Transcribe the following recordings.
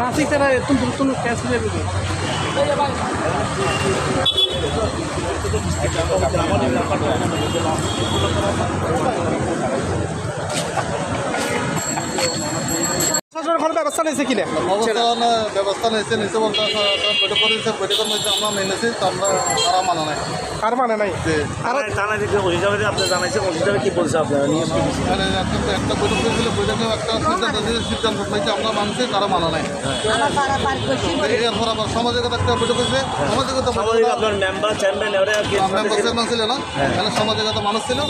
Así que era, tú, tú, tú no ver. কোনো ব্যবস্থা নিয়েছে কিনা ব্যবস্থা নিয়েছে বলতে বৈঠক করেছে বৈঠকের মধ্যে আমরা মেনেছি আমরা তারা মানা নাই। আর মানে নাই? আর জানা দিতে অভিযোগে আপনি জানাইছেন অভিযোগে কি বলছে আপনারা? মানে একটা বৈঠক করেছিল বৈঠকে একটা সিদ্ধান্ত সিদ্ধান্ত হয়েছে আমরা মানছি তারা মানা নাই। এরপর আবার সামাজিকতা একটা বৈঠক হয়েছে স্বাভাবিক আপনার মেম্বার চেয়ারম্যান এরা মেম্বার চেয়ারম্যান ছিল না এখানে সামাজিকতা মানুষ ছিল।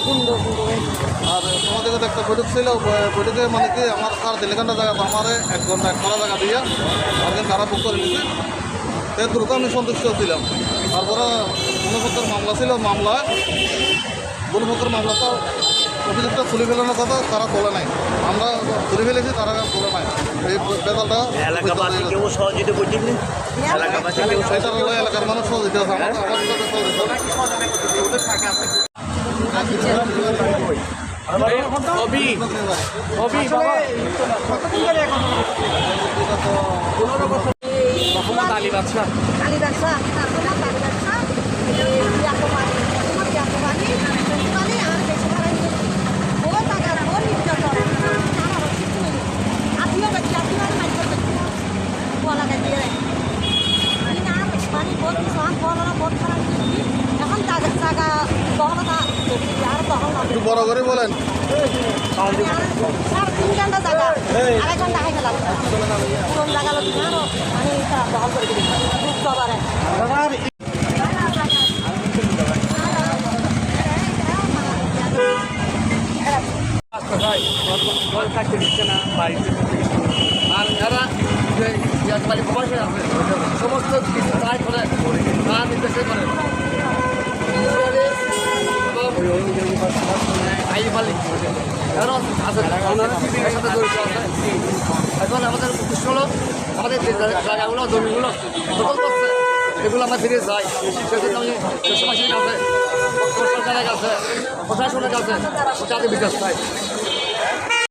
আর সামাজিকতা একটা বৈঠক ছিল বৈঠকে মানে কি আমার স্যার ঘণ্টা জায়গা আমার এক ঘণ্টা এক ঘণ্টা জায়গা দিয়ে আর তারা বুক করে নিয়েছে এর দ্রুত আমি সন্তুষ্ট ছিলাম। তারপরে বনপক্ষের মামলা ছিল মামলা। বনপক্ষের মামলা তো অভিযুক্ত তুলে ফেলানোর কথা তারা তোলে নাই। আমরা তুলে ফেলেছি তারা তোলে নাই। এই বেতালটা এলাকাবাসী কেউ সহযোগিতা করছেন এলাকাবাসী কেউ সেটা হলো এলাকার মানুষ সহযোগিতা আছে আমার আমার সাথে সহযোগিতা অবি অবি বাবা। মোহাম্মদ আলী বাদশাহ। কালী ব্যবসা তারপরে কালী ব্যবসা ইয়াকো পানি তোমার ইয়াকো পানি বেশি করে দিবি খুব জবারে জল থাকতে দিচ্ছে না বাড়িতে আর যারা যে বাড়ি প্রবাসে আছে সমস্ত কিছু ট্রাই করে। এখন আমাদের উদ্দেশ্য আমাদের যে জায়গাগুলো এগুলো আমরা ফিরে যাই। সেজন্য আমি দেশবাসীর কাছে সরকারের কাছে, প্রশাসনের কাছে বিকাশ পাই